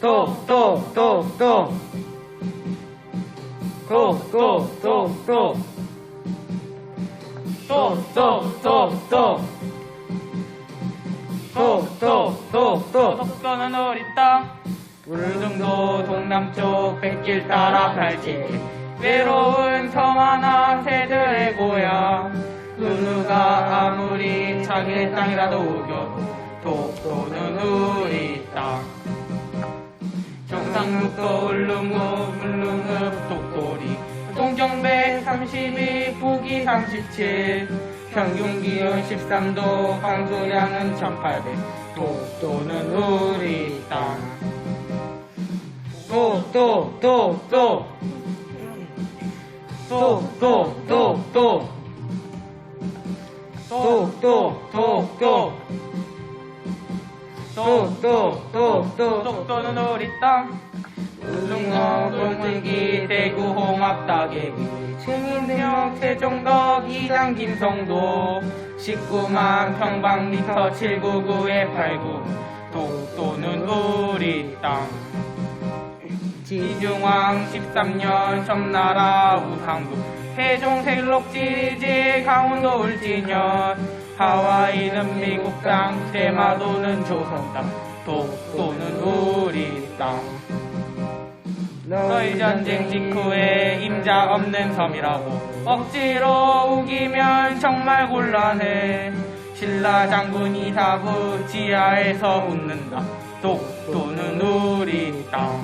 또, 또, 또, 또. 속도는 우리 땅 울릉도 동남쪽 백길 따라 갈지. 외로운 섬 하나 새들의 고향. 그 누가 아무리 자기의 땅이라도 우겨. 독도는 우리 땅 경상북도 울릉도 울릉읍 독도리 동경 132 북위 37 평균 기온 13도 강수량은 1800 독도는 우리 땅 또, 또, 또. 또, 또, 또, 또. 독도는 우리 땅 울릉도 굴물기 대구 홍합 따개비 증인대명 세종덕 이장 김성도. 19만 평방미터 799에 89 독도는 우리 땅 지중왕 13년 점나라 우상국 세종 세록지리지 강원도 울진현 하와이는 미국 땅 대마도는 조선 땅 독도는 우리 땅. 너희 전쟁 직후에 임자 없는 섬이라고 억지로 우기면 정말 곤란해. 신라 장군이 사부 지하에서 웃는다. 독도는 우리 땅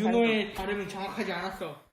윤호의 발음이 정확하지 않았어.